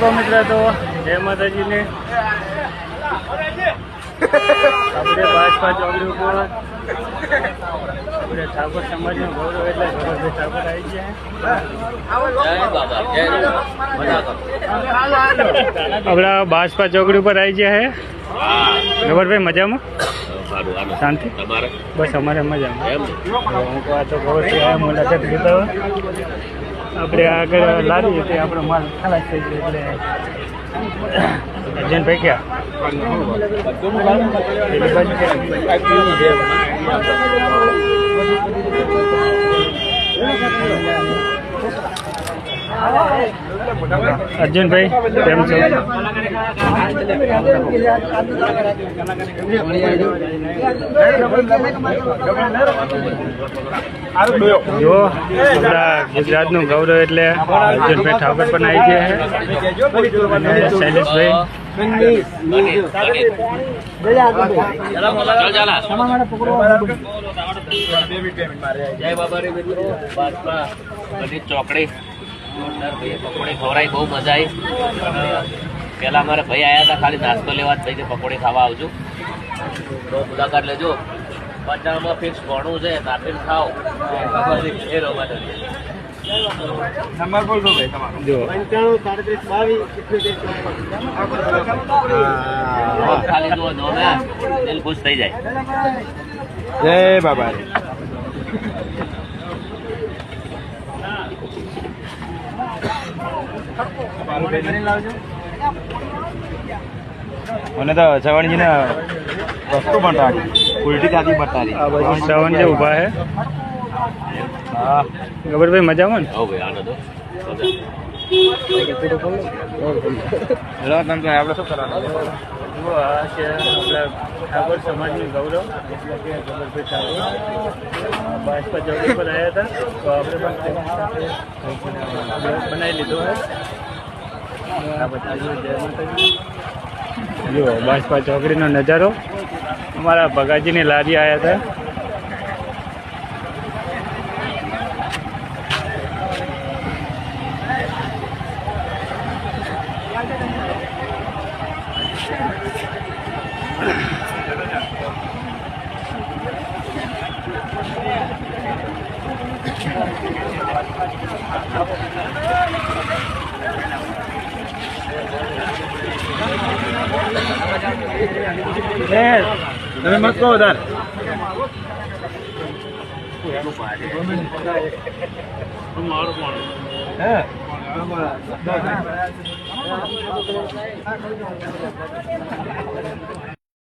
તો મિત્ર તો જય માતાજીને. આપણે ભાજપા ચોકડી ઉપર આપણે ઠાકોર સમાજનો ગૌરવ એટલે ઠાકોર આવી છે આપણા ભાજપા ચોકડી ઉપર આવી ગયા હે. ગૌરવભાઈ મજામાં? શાંતિ? બસ અમારે મજામાં. હું કહું આ તો ગૌરવભાઈ આ મુલાકાત લીધા. આપણે આગળ લાવીએ તે આપણો માલ ખલાસ થઈ ગયો એટલે જેન ક્યાં પેલી બાજુ અર્જુનભાઈ, કેમ છો? જો આપણા ગુજરાતનું ગૌરવ એટલે અર્જુનભાઈ ઠાકોર પણ આવી ગયા છે. શૈલેષભાઈ. ચોકડી. પકોડી બહુ મજા આવી. પહેલા અમારા ભાઈ આવ્યા હતા ખાલી નાસ્તો લેવા જ ભાઈ કે પકોડી ખાવા આવજો. તો મુલાકાત લેજો. પચાસમાં ફિક્સ ભણવું છે નાખીને ખાઓ. દિલ ખુશ થઈ જાય. જય બાબા મને તો ચવણજીને વસ્તુ બતાડી ઉલટી થતી બતાડી ચવણ જે ઊભા હે હા. ગબરભાઈ મજામાં ને? હો ભાઈ આનો તો હેલો તમે આપણે શું કરવાનું? જુઓ આ છે આપણા ઠાકોર સમાજનું ગૌરવ એટલે કે ગબરભાઈ ઠાકોર. ભાજપા ચોકી પર આવ્યા હતા તો આપણે પણ બનાવી લીધો હોય આ બતાવ્યું જય માતાજી. જુઓ બાજપા ચોકડીનો નજારો. અમારા ભગાજીની લારી આવ્યા હતા. તમે મત કહો વધારે. હે?